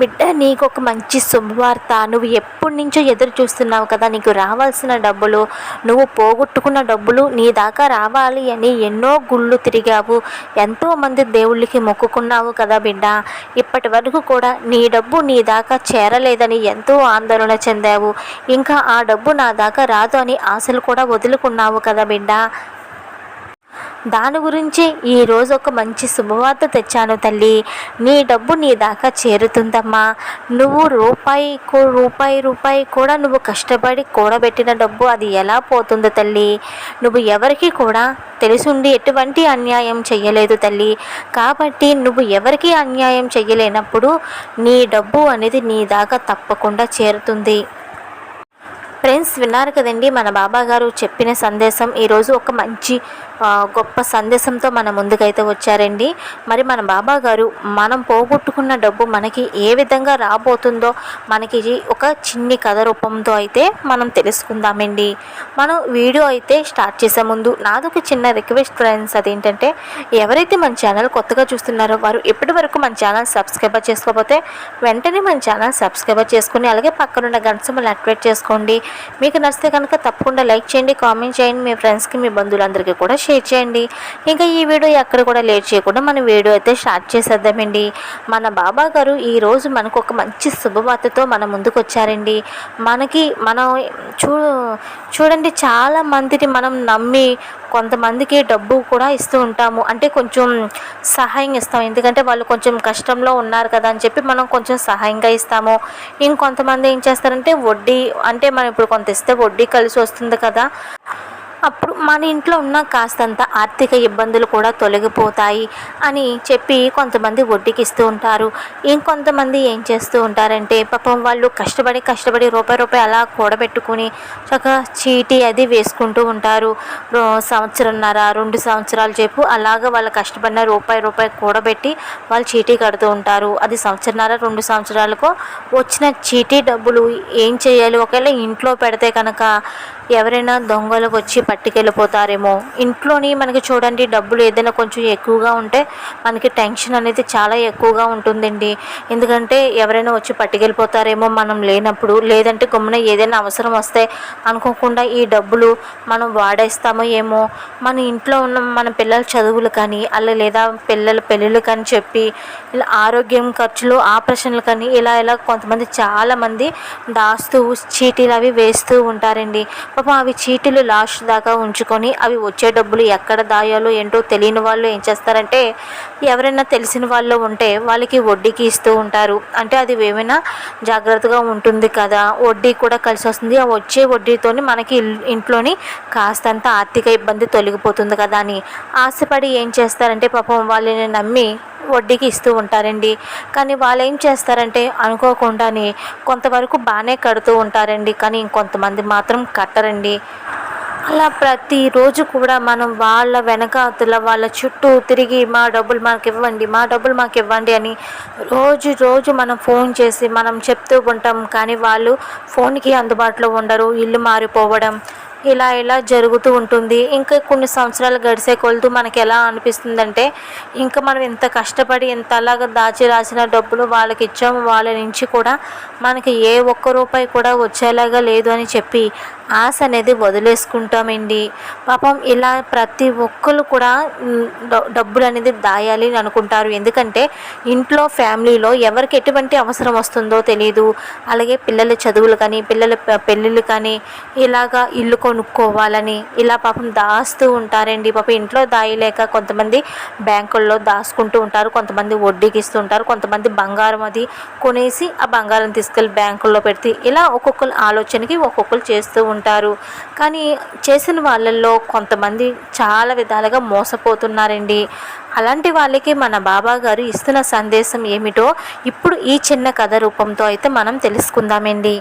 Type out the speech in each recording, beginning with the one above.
బిడ్డ నీకు ఒక మంచి శుభవార్త. నువ్వు ఎప్పటి నుంచో ఎదురు చూస్తున్నావు కదా నీకు రావాల్సిన డబ్బులు నువ్వు పోగొట్టుకున్న డబ్బులు నీ దాకా రావాలి అని ఎన్నో గుళ్ళు తిరిగావు. ఎంతో మంది దేవుళ్ళకి మొక్కుకున్నావు కదా బిడ్డ. ఇప్పటి వరకు కూడా నీ డబ్బు నీ దాకా చేరలేదని ఎంతో ఆందోళన చెందావు. ఇంకా ఆ డబ్బు నా దాకా రాదు అని ఆశలు కూడా వదులుకున్నావు కదా బిడ్డ. దాని గురించి ఈరోజు ఒక మంచి శుభవార్త తెచ్చాను తల్లి. నీ డబ్బు నీ దాకా చేరుతుందమ్మా. నువ్వు రూపాయి రూపాయి రూపాయి కూడా నువ్వు కష్టపడి కూడబెట్టిన డబ్బు అది ఎలా పోతుందో తల్లి? నువ్వు ఎవరికి కూడా తెలిసుండి ఎటువంటి అన్యాయం చెయ్యలేదు తల్లి. కాబట్టి నువ్వు ఎవరికి అన్యాయం చెయ్యలేనప్పుడు నీ డబ్బు అనేది నీ దాకా తప్పకుండా చేరుతుంది. ఫ్రెండ్స్ విన్నారు కదండి మన బాబా గారు చెప్పిన సందేశం. ఈరోజు ఒక మంచి గొప్ప సందేశంతో మన ముందుకైతే వచ్చారండి. మరి మన బాబా గారు మనం పోగొట్టుకున్న డబ్బు మనకి ఏ విధంగా రాబోతుందో మనకి ఒక చిన్ని కథ రూపంతో అయితే మనం తెలుసుకుందామండి. మనం వీడియో అయితే స్టార్ట్ చేసే ముందు నాదొక చిన్న రిక్వెస్ట్ ఫ్రెండ్స్ అదేంటంటే ఎవరైతే మన ఛానల్ కొత్తగా చూస్తున్నారో వారు ఇప్పటి వరకు మన ఛానల్ సబ్స్క్రైబర్ చేసుకోకపోతే వెంటనే మన ఛానల్ సబ్స్క్రైబర్ చేసుకుని అలాగే పక్కనున్న గంట సింబల్ యాక్టివేట్ చేసుకోండి. మీకు నచ్చితే కనుక తప్పకుండా లైక్ చేయండి కామెంట్ చేయండి మీ ఫ్రెండ్స్కి మీ బంధువులందరికీ కూడా షేర్ చేయండి. ఇంకా ఈ వీడియో ఎక్కడ కూడా లేట్ చేయకుండా మన వీడియో అయితే స్టార్ట్ చేసేద్దామండి. మన బాబా గారు ఈరోజు మనకు ఒక మంచి శుభవార్తతో మన ముందుకు వచ్చారండి. మనకి మనం చూ చూడండి చాలా మందిని మనం నమ్మి కొంతమందికి డబ్బు కూడా ఇస్తూ ఉంటాము. అంటే కొంచెం సహాయం ఇస్తాం. ఎందుకంటే వాళ్ళు కొంచెం కష్టంలో ఉన్నారు కదా అని చెప్పి మనం కొంచెం సహాయంగా ఇస్తాము. ఇంకొంతమంది ఏం చేస్తారంటే వడ్డీ అంటే మనం ఇప్పుడు కొంత ఇస్తే వడ్డీ కలిసి వస్తుంది కదా. అప్పుడు మన ఇంట్లో ఉన్న కాస్తంత ఆర్థిక ఇబ్బందులు కూడా తొలగిపోతాయి అని చెప్పి కొంతమంది వడ్డీకి ఇస్తూ ఉంటారు. ఇంకొంతమంది ఏం చేస్తూ ఉంటారంటే పాపం వాళ్ళు కష్టపడి కష్టపడి రూపాయి రూపాయి అలా కూడబెట్టుకుని చక్కగా చీటీ అది వేసుకుంటూ ఉంటారు. సంవత్సరంన్నర రెండు సంవత్సరాలు చెప్పు అలాగ వాళ్ళు కష్టపడిన రూపాయి రూపాయి కూడబెట్టి వాళ్ళు చీటీ కడుతూ ఉంటారు. అది సంవత్సరంన్నర రెండు సంవత్సరాలకు వచ్చిన చీటీ డబ్బులు ఏం చేయాలి? ఒకవేళ ఇంట్లో పెడితే కనుక ఎవరైనా దొంగలు వచ్చి పట్టుకెళ్ళిపోతారేమో. ఇంట్లోని మనకి చూడండి డబ్బులు ఏదైనా కొంచెం ఎక్కువగా ఉంటే మనకి టెన్షన్ అనేది చాలా ఎక్కువగా ఉంటుందండి. ఎందుకంటే ఎవరైనా వచ్చి పట్టుకెళ్ళిపోతారేమో మనం లేనప్పుడు లేదంటే గమ్మున ఏదైనా అవసరం వస్తే అనుకోకుండా ఈ డబ్బులు మనం వాడేస్తామో ఏమో. మన ఇంట్లో ఉన్న మన పిల్లల చదువులు కానీ అలా లేదా పిల్లల పెళ్ళిళ్ళు కానీ చెప్పి ఇలా ఆరోగ్యం ఖర్చులు ఆపరేషన్లు కానీ ఇలా ఇలా కొంతమంది చాలామంది దాస్తూ చీటీలు అవి వేస్తూ ఉంటారండి. పాపం అవి చీటీలు లాస్ట్ దాకా ఉంచుకొని అవి వచ్చే డబ్బులు ఎక్కడ దాయాలో ఏంటో తెలియని వాళ్ళు ఏం చేస్తారంటే ఎవరైనా తెలిసిన వాళ్ళు ఉంటే వాళ్ళకి వడ్డీకి ఇస్తూ ఉంటారు. అంటే అది ఏమైనా జాగ్రత్తగా ఉంటుంది కదా? వడ్డీ కూడా కలిసి వస్తుంది. ఆ వచ్చే వడ్డీతోని మనకి ఇంట్లోని కాస్తంత ఆర్థిక ఇబ్బంది తొలగిపోతుంది కదా అని ఆశపడి ఏం చేస్తారంటే పాపం వాళ్ళని నమ్మి వడ్డీకి ఇస్తూ ఉంటారండి. కానీ వాళ్ళు ఏం చేస్తారంటే అనుకోకుండానే కొంతవరకు బాగానే కడుతూ ఉంటారండి. కానీ ఇంకొంతమంది మాత్రం కట్టరండి అలా ప్రతిరోజు కూడా మనం వాళ్ళ వెనకాతల వాళ్ళ చుట్టూ తిరిగి మా డబ్బులు మాకు ఇవ్వండి మా డబ్బులు మాకు ఇవ్వండి అని రోజు రోజు మనం ఫోన్ చేసి మనం చెప్తూ ఉంటాం. కానీ వాళ్ళు ఫోన్కి అందుబాటులో ఉండరు ఇల్లు మారిపోవడం ఇలా ఇలా జరుగుతూ ఉంటుంది. ఇంకా కొన్ని సంవత్సరాలు గడిసే కొలుతూ మనకి ఎలా అనిపిస్తుందంటే ఇంకా మనం ఇంత కష్టపడి ఎంత అలాగా దాచి రాసిన డబ్బులు వాళ్ళకి ఇచ్చాము వాళ్ళ నుంచి కూడా మనకి ఏ ఒక్క రూపాయి కూడా వచ్చేలాగా లేదు అని చెప్పి ఆశ అనేది వదిలేసుకుంటామండి. పాపం ఇలా ప్రతి ఒక్కరు కూడా డబ్బులు అనేది దాయాలి అని అనుకుంటారు. ఎందుకంటే ఇంట్లో ఫ్యామిలీలో ఎవరికి ఎటువంటి అవసరం వస్తుందో తెలియదు అలాగే పిల్లల చదువులు కానీ పిల్లల పెళ్ళిళ్ళు కానీ ఇలాగా ఇల్లు కొనుక్కోవాలని. ఇలా పాపం దాస్తూ ఉంటారండి. పాపం ఇంట్లో దాయలేక కొంతమంది బ్యాంకుల్లో దాచుకుంటూ ఉంటారు. కొంతమంది వడ్డీకి ఇస్తూ ఉంటారు కొంతమంది బంగారం అది కొనేసి ఆ బంగారం తీసుకెళ్ళి బ్యాంకుల్లో పెడితే ఇలా ఒక్కొక్కరు ఆలోచనకి ఒక్కొక్కరు చేస్తూ ఉంటారు. కానీ చేసిన వాళ్ళల్లో కొంతమంది చాలా విధాలుగా మోసపోతున్నారండి. అలాంటి వాళ్ళకి మన బాబా గారు ఇస్తున్న సందేశం ఏమిటో ఇప్పుడు ఈ చిన్న కథ రూపంతో అయితే మనం తెలుసుకుందామండి.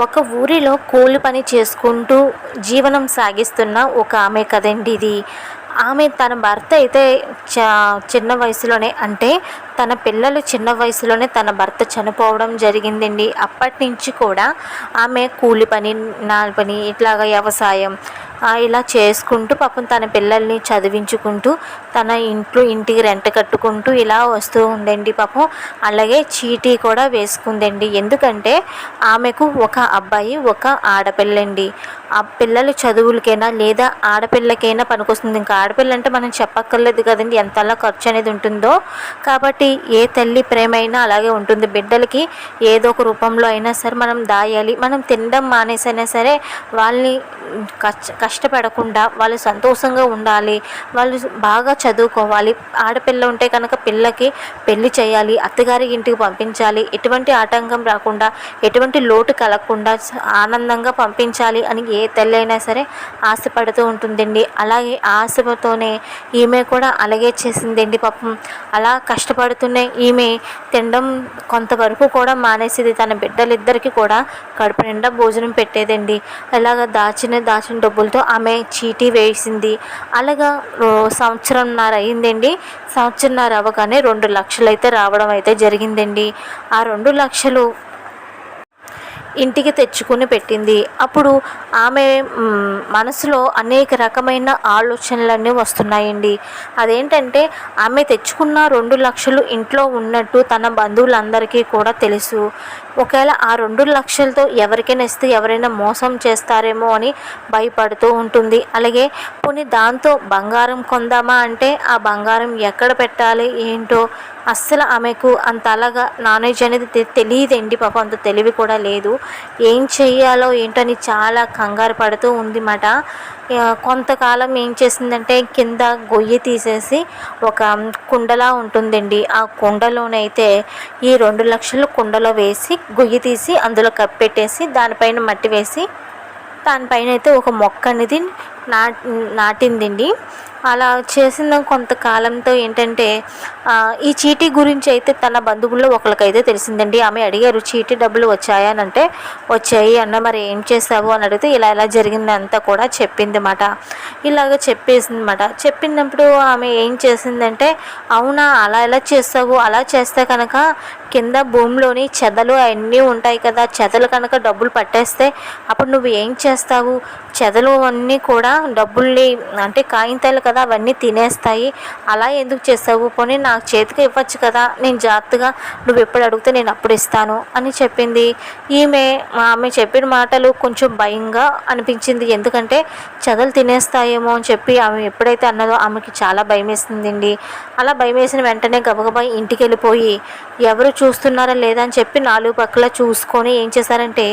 ఒక ఊరిలో కూలి పని చేసుకుంటూ జీవనం సాగిస్తున్న ఒక ఆమె కదండి ఇది. ఆమె తన భర్త అయితే చ చిన్న వయసులోనే అంటే తన పిల్లలు చిన్న వయసులోనే తన భర్త చనిపోవడం జరిగిందండి. అప్పటి నుంచి కూడా ఆమె కూలి పని నాలి పని ఇట్లాగ వ్యవసాయం ఇలా చేసుకుంటూ పాపం తన పిల్లల్ని చదివించుకుంటూ తన ఇంట్లో ఇంటికి రెంట్ కట్టుకుంటూ ఇలా వస్తూ ఉందండి పాపం. అలాగే చీటీ కూడా వేసుకుందండి. ఎందుకంటే ఆమెకు ఒక అబ్బాయి ఒక ఆడపిల్లండి. ఆ పిల్లలు చదువులకైనా లేదా ఆడపిల్లకైనా పనికొస్తుంది. ఇంకా ఆడపిల్ల అంటే మనం చెప్పక్కర్లేదు కదండి ఎంతలా ఖర్చు అనేది ఉంటుందో. కాబట్టి ఏ తల్లి ప్రేమ అయినా అలాగే ఉంటుంది. బిడ్డలకి ఏదో ఒక రూపంలో అయినా సరే మనం దాయాలి. మనం తినడం మానేసైనా సరే వాళ్ళని కష్ట కష్టపడకుండా వాళ్ళు సంతోషంగా ఉండాలి వాళ్ళు బాగా చదువుకోవాలి. ఆడపిల్ల ఉంటే కనుక పిల్లకి పెళ్ళి చేయాలి అత్తగారి ఇంటికి పంపించాలి. ఎటువంటి ఆటంకం రాకుండా ఎటువంటి లోటు కలగకుండా ఆనందంగా పంపించాలి అని ఏ తల్లి అయినా సరే ఆశపడుతూ ఉంటుందండి. అలాగే ఆశతోనే ఈమె కూడా అలాగే చేసిందండి పాపం. అలా కష్టపడుతూనే ఈమె తినడం కొంతవరకు కూడా మానేసేది. తన బిడ్డలిద్దరికి కూడా కడుపు నిండా భోజనం పెట్టేదండి. అలాగ దాచిన దాచిన డబ్బులతో ఆమె చీటీ వేసింది. అలాగా సంవత్సరంన్నర అయిందండి. సంవత్సరంన్నర అవ్వగానే రెండు లక్షలు అయితే రావడం అయితే జరిగిందండి. ఆ రెండు లక్షలు ఇంటికి తెచ్చుకుని పెట్టింది. అప్పుడు ఆమె మనసులో అనేక రకమైన ఆలోచనలన్నీ వస్తున్నాయండి. అదేంటంటే ఆమె తెచ్చుకున్న రెండు లక్షలు ఇంట్లో ఉన్నట్టు తన బంధువులందరికీ కూడా తెలుసు. ఒకవేళ ఆ రెండు లక్షలతో ఎవరికైనా ఇస్తే ఎవరైనా మోసం చేస్తారేమో అని భయపడుతూ ఉంటుంది. అలాగే కొన్ని దాంతో బంగారం కొందామా అంటే ఆ బంగారం ఎక్కడ పెట్టాలి ఏంటో అస్సలు ఆమెకు అంత అలాగా నాలెడ్జ్ అనేది తెలియదండి. పాపం అంత తెలివి కూడా లేదు. ఏం చెయ్యాలో ఏంటని చాలా కంగారు పడుతూ ఉంది మాట. కొంతకాలం ఏం చేసిందంటే కింద గొయ్యి తీసేసి ఒక కుండలా ఉంటుందండి. ఆ కుండలోనైతే ఈ రెండు లక్షలు కుండలో వేసి గొయ్యి తీసి అందులో కప్పెట్టేసి దానిపైన మట్టి వేసి దానిపైన అయితే ఒక మొక్క అనేది నా నాటిందండి. అలా చేసిన కొంతకాలంతో ఏంటంటే ఈ చీటీ గురించి అయితే తన బంధువుల్లో ఒకరికైతే తెలిసిందండి. ఆమె అడిగారు చీటీ డబ్బులు వచ్చాయా? అని అంటే వచ్చాయి. అన్న మరి ఏం చేసావు అని అడిగితే ఇలా ఇలా జరిగిందంతా కూడా చెప్పింది మాట ఇలాగ చెప్పేసింది అనమాట చెప్పినప్పుడు ఆమె ఏం చేసిందంటే అవునా అలా ఎలా చేస్తావు? అలా చేస్తే కనుక కింద భూమిలోని చెదలు అవన్నీ ఉంటాయి కదా చెదలు కనుక డబ్బులు పట్టేస్తే అప్పుడు నువ్వు ఏం చేస్తావు? చెదలు అన్నీ కూడా డబ్బుల్ని అంటే కాగితాలు కదా అవన్నీ తినేస్తాయి. అలా ఎందుకు చేస్తావు? పోనీ నాకు చేతికి ఇవ్వచ్చు కదా నేను జాగ్రత్తగా నువ్వు ఎప్పుడు అడిగితే నేను అప్పుడు ఇస్తాను అని చెప్పింది. ఈమె ఆమె చెప్పిన మాటలు కొంచెం భయంగా అనిపించింది. ఎందుకంటే చెదలు తినేస్తాయేమో అని చెప్పి ఆమె ఎప్పుడైతే అన్నదో ఆమెకి చాలా భయం వేసిందండి. అలా భయం వేసిన వెంటనే గబగబా ఇంటికి వెళ్ళిపోయి ఎవరు చూస్తున్నారా లేదా అని చెప్పి నాలుగు పక్కల చూసుకొని ఏం చేశారంటే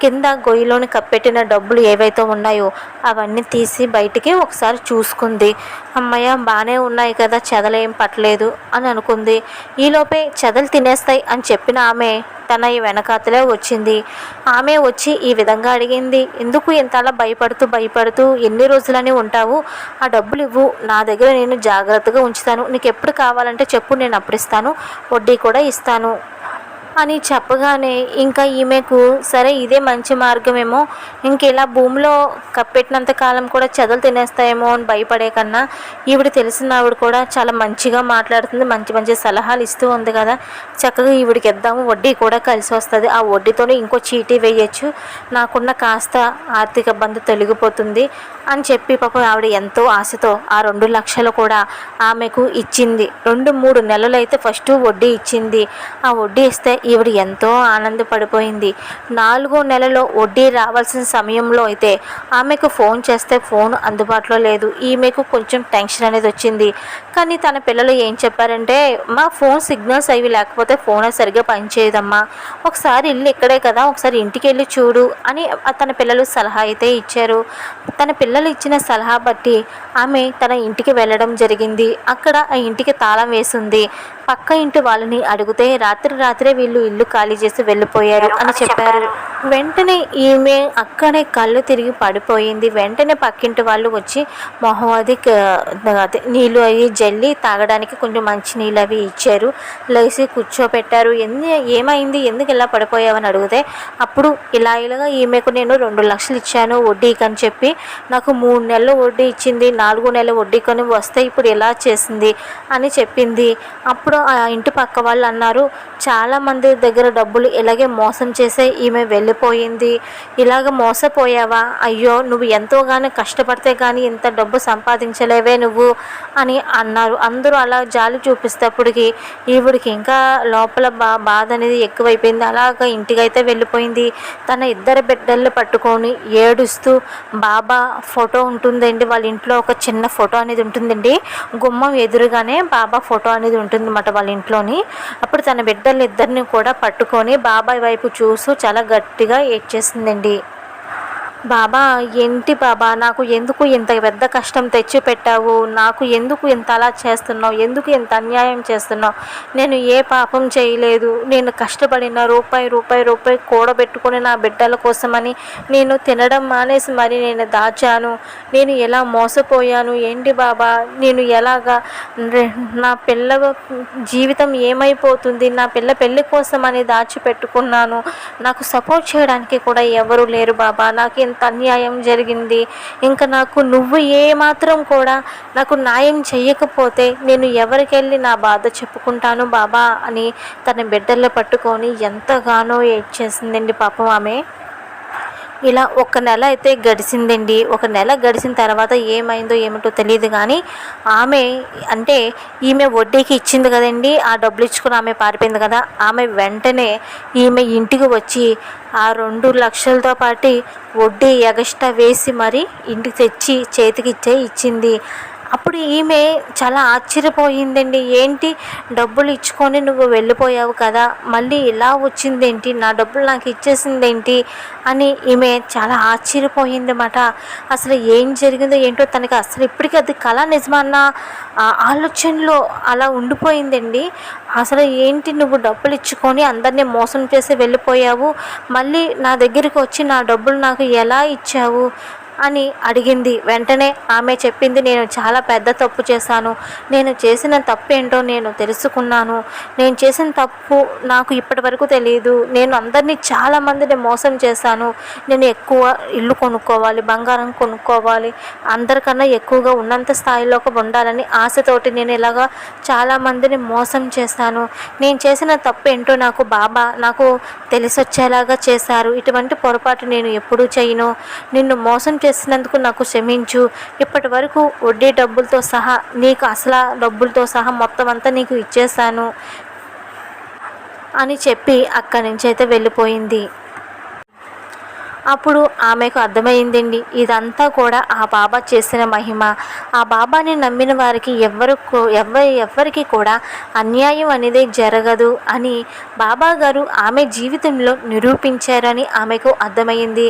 కింద గొయ్యిలోని కప్పెట్టిన డబ్బులు ఏవైతే ఉన్నాయో అవన్నీ తీసి బయటికి ఒకసారి చూసుకుంది. అమ్మయ్య బాగానే ఉన్నాయి కదా చెదలేం పట్టలేదు అని అనుకుంది. ఈలోపే చెదలు తినేస్తాయి అని చెప్పిన ఆమె తన ఈ వెనకాతలే వచ్చింది. ఆమె వచ్చి ఈ విధంగా అడిగింది. ఎందుకు ఇంతలా భయపడుతూ భయపడుతూ ఎన్ని రోజులని ఉంటావు? ఆ డబ్బులు ఇవ్వు నా దగ్గర నేను జాగ్రత్తగా ఉంచుతాను. నీకు ఎప్పుడు కావాలంటే చెప్పు నేను అప్పుడు ఇస్తాను వడ్డీ కూడా ఇస్తాను. అని చెప్పగానే ఇంకా ఈమెకు సరే ఇదే మంచి మార్గమేమో. ఇంకెలా భూమిలో కప్పెట్టినంత కాలం కూడా చెదలు తినేస్తాయేమో అని భయపడే కన్నా ఈవిడ తెలిసిన ఆవిడ కూడా చాలా మంచిగా మాట్లాడుతుంది మంచి మంచి సలహాలు ఇస్తూ ఉంది కదా. చక్కగా ఈవిడికి ఇద్దాము వడ్డీ కూడా కలిసి వస్తుంది. ఆ వడ్డీతోనే ఇంకో చీటీ వేయచ్చు. నాకున్న కాస్త ఆర్థిక ఇబ్బంది తొలగిపోతుంది అని చెప్పి పాపం ఆవిడ ఎంతో ఆశతో ఆ రెండు లక్షలు కూడా ఆమెకు ఇచ్చింది. రెండు మూడు నెలలు అయితే ఫస్ట్ వడ్డీ ఇచ్చింది. ఆ వడ్డీ ఇస్తే ఈవిడ ఎంతో ఆనందపడిపోయింది. నాలుగో నెలలో వడ్డీ రావాల్సిన సమయంలో అయితే ఆమెకు ఫోన్ చేస్తే ఫోన్ అందుబాటులో లేదు. ఈమెకు కొంచెం టెన్షన్ అనేది వచ్చింది. కానీ తన పిల్లలు ఏం చెప్పారంటే మా ఫోన్ సిగ్నల్స్ అవి లేకపోతే ఫోన్ సరిగ్గా పనిచేయదమ్మా. ఒకసారి ఇల్లు ఇక్కడే కదా ఒకసారి ఇంటికి వెళ్ళి చూడు అని తన పిల్లలు సలహా అయితే ఇచ్చారు. తన పిల్లలు ఇచ్చిన సలహా బట్టి ఆమె తన ఇంటికి వెళ్ళడం జరిగింది. అక్కడ ఆ ఇంటికి తాళం వేసింది. పక్క ఇంటి వాళ్ళని అడిగితే రాత్రి రాత్రే వీళ్ళు వాళ్ళు ఇల్లు ఖాళీ చేసి వెళ్ళిపోయారు అని చెప్పారు. వెంటనే ఈమె అక్కడే కళ్ళు తిరిగి పడిపోయింది. వెంటనే పక్కింటి వాళ్ళు వచ్చి మొహం అది క- అదే నీళ్ళు అవి జల్లి తాగడానికి కొంచెం మంచి నీళ్ళు అవి ఇచ్చారు. లేచి కూర్చోపెట్టారు. ఎందు ఏమైంది? ఎందుకు ఇలా పడిపోయావని అడిగితే అప్పుడు ఇలా ఇలాగా ఈమెకు నేను రెండు లక్షలు ఇచ్చాను వడ్డీకి అని చెప్పి నాకు మూడు నెలలు వడ్డీ ఇచ్చింది నాలుగు నెలల వడ్డీ కొని వస్తే ఇప్పుడు ఇలా చేసింది అని చెప్పింది. అప్పుడు ఆ ఇంటి పక్క వాళ్ళు అన్నారు చాలా మంది దగ్గర డబ్బులు ఇలాగే మోసం చేసే ఈమె వెళ్ళిపోయింది. ఇలాగ మోసపోయావా? అయ్యో నువ్వు ఎంతోగానో కష్టపడితే కానీ ఇంత డబ్బు సంపాదించలేవే నువ్వు అని అన్నారు. అందరూ అలా జాలి చూపిస్తేప్పటికి ఈవిడికి ఇంకా లోపల బా బాధ అనేది ఎక్కువైపోయింది. అలాగ ఇంటికైతే వెళ్ళిపోయింది. తన ఇద్దరు బిడ్డల్ని పట్టుకొని ఏడుస్తూ బాబా ఫోటో ఉంటుందండి. వాళ్ళ ఇంట్లో ఒక చిన్న ఫోటో అనేది ఉంటుందండి. గుమ్మం ఎదురుగానే బాబా ఫోటో అనేది ఉంటుందన్నమాట వాళ్ళ ఇంట్లోని. అప్పుడు తన బిడ్డలు ఇద్దరిని కూడా పట్టుకొని బాబాయ్ వైపు చూస్తూ చాలా గట్టిగా ఏడ్చేసిందండి. బాబా ఏంటి బాబా? నాకు ఎందుకు ఇంత పెద్ద కష్టం తెచ్చి పెట్టావు నాకు ఎందుకు ఇంత అలా చేస్తున్నావు? ఎందుకు ఇంత అన్యాయం చేస్తున్నావు? నేను ఏ పాపం చేయలేదు. నేను కష్టపడిన రూపాయి రూపాయి రూపాయి కూడబెట్టుకుని నా బిడ్డల కోసమని నేను తినడం మానేసి మరి నేను దాచాను. నేను ఎలా మోసపోయాను? ఏంటి బాబా? నేను ఎలాగా నా పిల్ల జీవితం ఏమైపోతుంది? నా పిల్ల పెళ్ళి కోసం అని దాచిపెట్టుకున్నాను. నాకు సపోర్ట్ చేయడానికి కూడా ఎవరు లేరు బాబా. నాకు ఇంత అన్యాయం జరిగింది. ఇంకా నాకు నువ్వు ఏమాత్రం కూడా నాకు న్యాయం చెయ్యకపోతే నేను ఎవరికెళ్ళి నా బాధ చెప్పుకుంటాను బాబా అని తన బిడ్డల్లో పట్టుకొని ఎంతగానో ఏడ్చేసిందండి పాపం ఆమె. ఇలా ఒక నెల అయితే గడిచిందండి. ఒక నెల గడిచిన తర్వాత ఏమైందో ఏమిటో తెలియదు కానీ ఆమె అంటే ఈమె వడ్డీకి ఇచ్చింది కదండి. ఆ డబ్బులు ఇచ్చుకుని ఆమె పారిపోయింది కదా. ఆమె వెంటనే ఈమె ఇంటికి వచ్చి ఆ రెండు లక్షలతో పాటు వడ్డీ ఎగస్ట్రా వేసి మరి ఇంటికి తెచ్చి చేతికి ఇచ్చే ఇచ్చింది. అప్పుడు ఈమె చాలా ఆశ్చర్యపోయిందండి. ఏంటి? డబ్బులు ఇచ్చుకొని నువ్వు వెళ్ళిపోయావు కదా. మళ్ళీ ఇలా వచ్చిందేంటి? నా డబ్బులు నాకు ఇచ్చేసిందేంటి? అని ఈమె చాలా ఆశ్చర్యపోయింది అన్నమాట అసలు ఏం జరిగిందో ఏంటో తనకి అసలు ఇప్పటికీ అది కళ నిజమన్న ఆ ఆలోచనలో అలా ఉండిపోయిందండి. అసలు ఏంటి? నువ్వు డబ్బులు ఇచ్చుకొని అందరినీ మోసం చేసి వెళ్ళిపోయావు. మళ్ళీ నా దగ్గరికి వచ్చి నా డబ్బులు నాకు ఎలా ఇచ్చావు? అని అడిగింది. వెంటనే ఆమె చెప్పింది నేను చాలా పెద్ద తప్పు చేశాను. నేను చేసిన తప్పు ఏంటో నేను తెలుసుకున్నాను. నేను చేసిన తప్పు నాకు ఇప్పటి వరకు తెలియదు నేను అందరినీ చాలా మందిని మోసం చేశాను. నేను ఎక్కువ ఇల్లు కొనుక్కోవాలి బంగారం కొనుక్కోవాలి. అందరికన్నా ఎక్కువగా ఉన్నంత స్థాయిలోకి ఉండాలని ఆశతోటి నేను ఇలాగా చాలా మందిని మోసం చేశాను. నేను చేసిన తప్పు ఏంటో నాకు బాబా నాకు తెలిసొచ్చేలాగా చేశారు. ఇటువంటి పొరపాటు నేను ఎప్పుడూ చేయను. నిన్ను మోసం చేసినందుకు నాకు క్షమించు. ఇప్పటి వరకు వడ్డీ డబ్బులతో సహా నీకు అసలు డబ్బులతో సహా మొత్తం అంతా నీకు ఇచ్చేశాను అని చెప్పి అక్కడి నుంచి అయితే వెళ్ళిపోయింది. అప్పుడు ఆమెకు అర్థమైందండి. ఇదంతా కూడా ఆ బాబా చేసిన మహిమ. ఆ బాబాని నమ్మిన వారికి ఎవరు ఎవరి ఎవ్వరికి కూడా అన్యాయం అనేది జరగదు అని బాబా గారు ఆమె జీవితంలో నిరూపించారని ఆమెకు అర్థమైంది.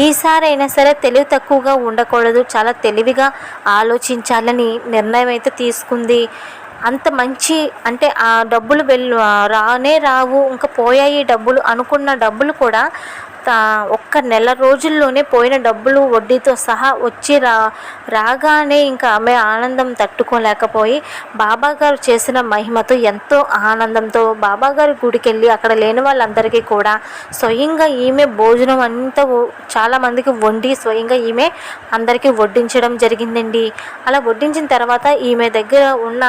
ఈసారైనా సరే తెలివి తక్కువగా ఉండకూడదు చాలా తెలివిగా ఆలోచించాలని నిర్ణయం అయితే తీసుకుంది. అంత మంచి అంటే ఆ డబ్బులు వెళ్ళు రానే రావు ఇంకా పోయాయి డబ్బులు అనుకున్న డబ్బులు కూడా ఒక్క నెల రోజుల్లోనే పోయిన డబ్బులు వడ్డీతో సహా వచ్చి రా రాగానే ఇంకా ఆమె ఆనందం తట్టుకోలేకపోయి బాబాగారు చేసిన మహిమతో ఎంతో ఆనందంతో బాబాగారి గుడికి వెళ్ళి అక్కడ లేని వాళ్ళందరికీ కూడా స్వయంగా ఈమె భోజనం అంతా చాలామందికి వండి స్వయంగా ఈమె అందరికీ వడ్డించడం జరిగిందండి. అలా వడ్డించిన తర్వాత ఈమె దగ్గర ఉన్న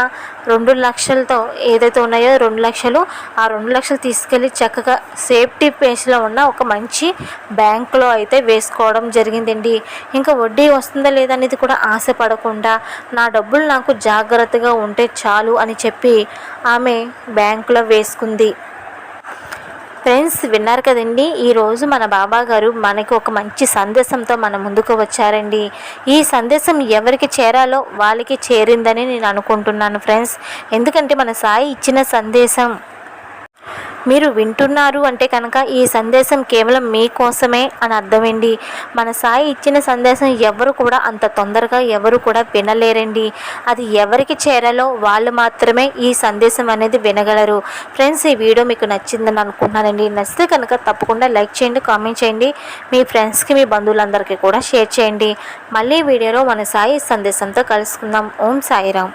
రెండు లక్షలతో ఏదైతే ఉన్నాయో రెండు లక్షలు ఆ రెండు లక్షలు తీసుకెళ్ళి చక్కగా సేఫ్టీ పేస్లో ఉన్న ఒక మంచి బ్యాంకులో అయితే వేసుకోవడం జరిగిందండి. ఇంకా వడ్డీ వస్తుందా లేదా అనేది కూడా ఆశపడకుండా నా డబ్బులు నాకు జాగ్రత్తగా ఉంటే చాలు అని చెప్పి ఆమె బ్యాంకులో వేసుకుంది. ఫ్రెండ్స్ విన్నారు కదండి ఈరోజు మన బాబా గారు మనకి ఒక మంచి సందేశంతో మన ముందుకు వచ్చారండి. ఈ సందేశం ఎవరికి చేరాలో వాళ్ళకి చేరిందని నేను అనుకుంటున్నాను ఫ్రెండ్స్. ఎందుకంటే మన సాయి ఇచ్చిన సందేశం మీరు వింటున్నారు అంటే కనుక ఈ సందేశం కేవలం మీకోసమే అని అర్థమండి మన సాయి ఇచ్చిన సందేశం ఎవరు కూడా అంత తొందరగా ఎవరు కూడా వినలేరండి. అది ఎవరికి చేరాలో వాళ్ళు మాత్రమే ఈ సందేశం అనేది వినగలరు. ఫ్రెండ్స్ ఈ వీడియో మీకు నచ్చిందని అనుకుంటున్నానండి. నచ్చితే కనుక తప్పకుండా లైక్ చేయండి కామెంట్ చేయండి. మీ ఫ్రెండ్స్కి మీ బంధువులందరికీ కూడా షేర్ చేయండి. మళ్ళీ వీడియోలో మన సాయి సందేశంతో కలుసుకుందాం. ఓం సాయిరామ్.